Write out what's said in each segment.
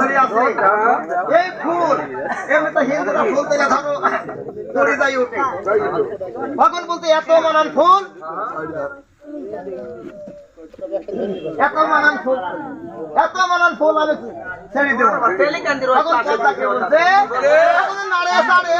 ধরে আছে। এই ফুল এমনি তো হিন্দুরা ফুল থেকে ধরো ধরে যাই উঠে। ভগবান বলতে এত মানান ফুল? এত মানান ফুল। এত মানান ফুল আমি ছেড়ে দেবো? তখন নাড়ে সাড়ে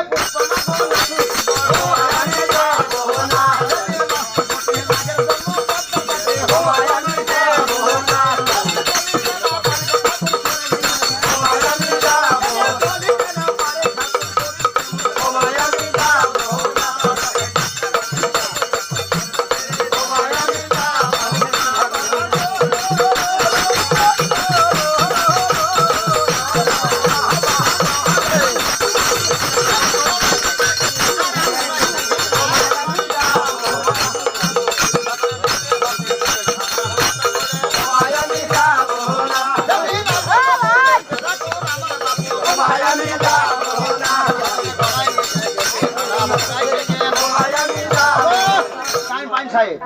সাহেব।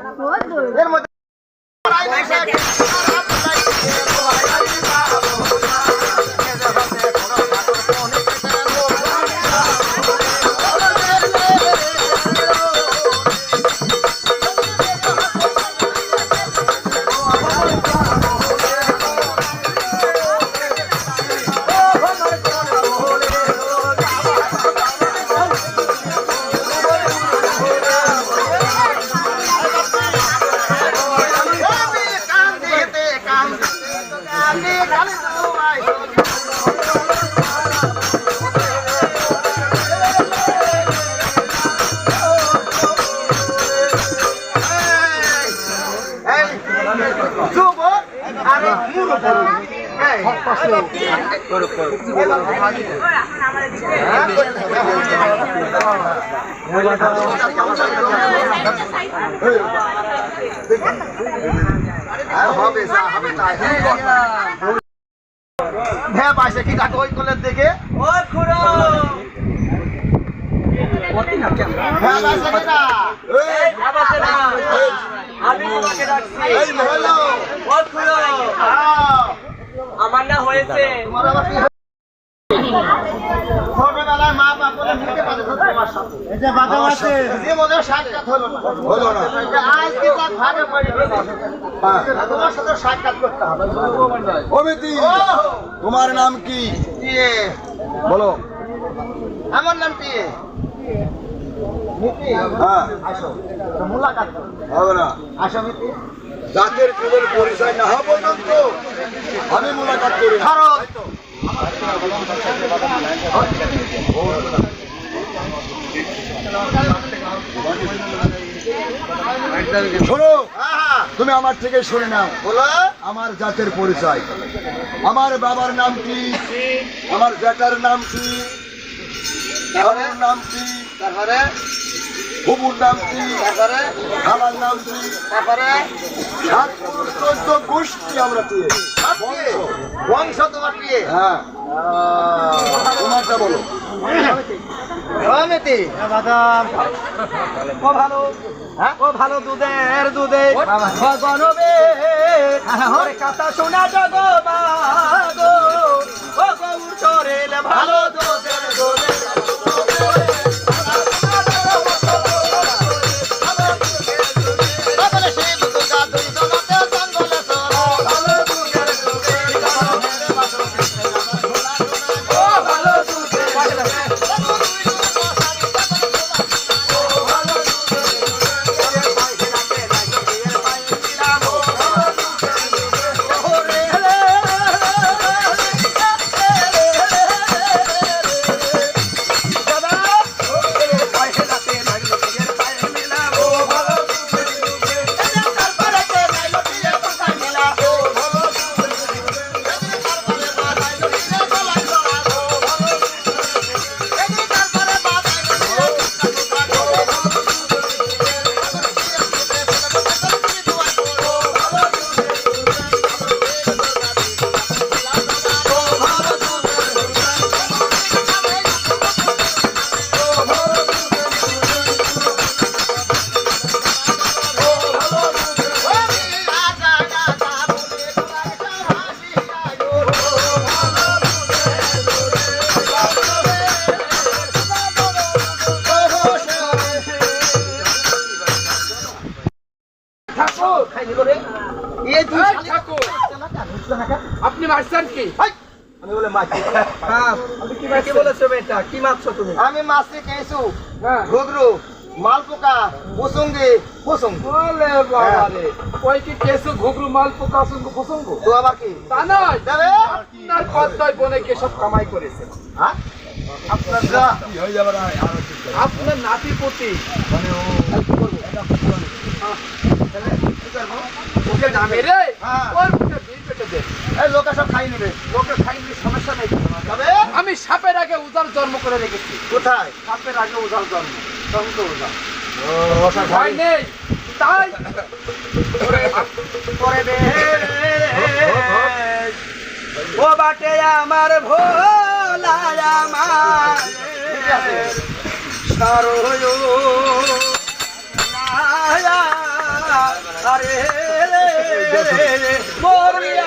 এর মধ্যে তাই হ্যাঁ কি কাকে ওই কোলের এই হলো আহ, আমার না হয়েছে তোমার? ছোটবেলায় মা বাপ বলে সাথে। সাক্ষাৎ হলো না। যে আজ কি তার ভাগে পড়ে তোমার সাথে সাক্ষাৎ করতে হবে অমিতি তোমার নাম কি বলো আমার নাম টিয়ে। মিতি, হ্যাঁ আসো। তো মুলাকাত করো। হবে না আসো মিতি। জাতের যুগের পরিচয় না হওয়া পর্যন্ত আমি মোলাকাত করি না। ভারত। শোনো। তুমি আমার থেকে শুনে নাও। বলো। আমার জাতের পরিচয়। আমার বাবার নাম কি? আমার জ্যাঠার নাম কি? নাম কি? তারপরে বুবুর নাম কি? আমার নাম কি? সাত চোদ্দ গোষ্ঠী আমরা দিয়ে বংশ তোমার হ্যাঁ। তোমারটা বলো। ভালো। হ্যাঁ? ও ভালো দুধের দুধে। গনবে কথা শোনা ভালো দুধের দুধে। রে। এই তুই ঠাকুর। আপনি মারছেন কি? আমি বলে মাছি হ্যাঁ। আপনি কি কি বলেছ বেটা কি মারছো তুমি? আমি মাছি কেসু হ্যাঁ। ঘুগরু মালপোকা পসঙ্গে পসঙ্গ বলে বাবা রে ওই কি কেসু ঘুগরু মাল পোকা সঙ্গ তো আবার কি? তা নয়। আপনার পদ্মায় বনে গিয়ে সব কামাই করেছেন হ্যাঁ? আপনার যা। কি হয়ে যাবে না আর আপনার নাতি পুতি মানে ও ওকে না মেরে হ্যাঁ। ওর মুখে বিষ পেটে দে। এই লোকে সব খাই নেবে। লোকে খাইনি সমস্যা নেই। যাবে আমি সাপের আগে উদার জন্ম করে রেখেছি। কোথায়? সাপের আগে উদার জন্ম। সঙ্গ উঠা ভয় নেই। তাই। করে দে। ও বাটে আমার ভোলা আমার। আরে মরিয়া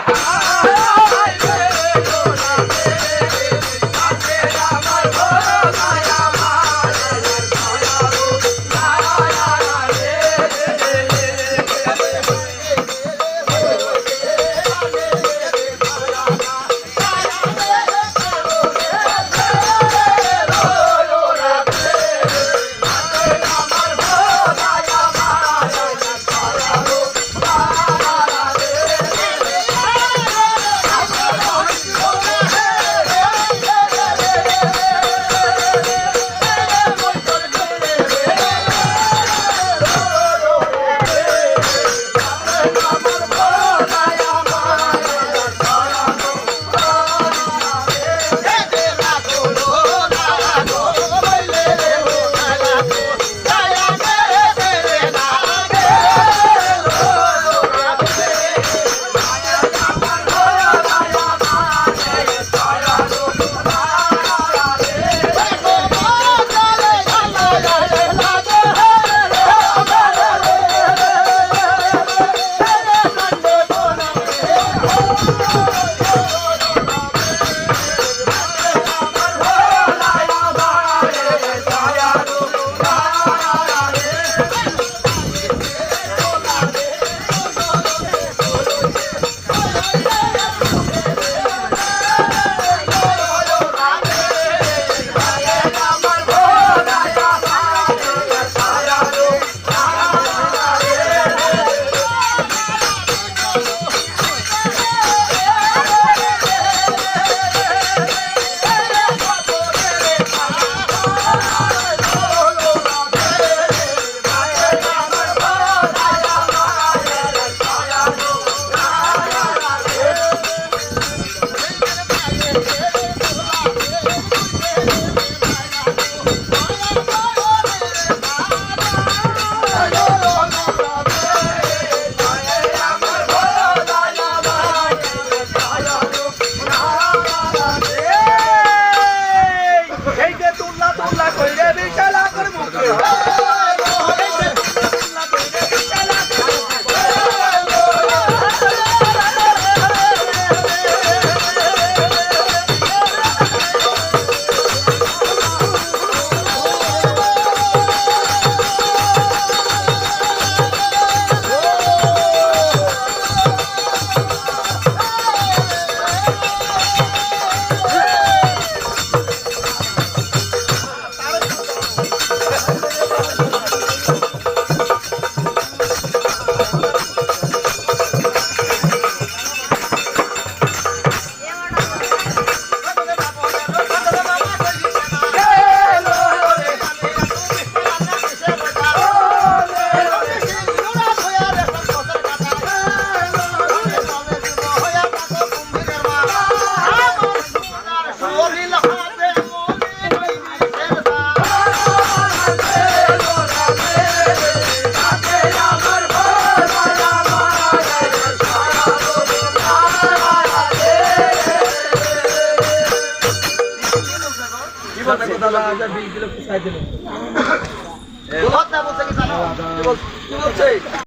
দাদা বিল দিল। কি চাই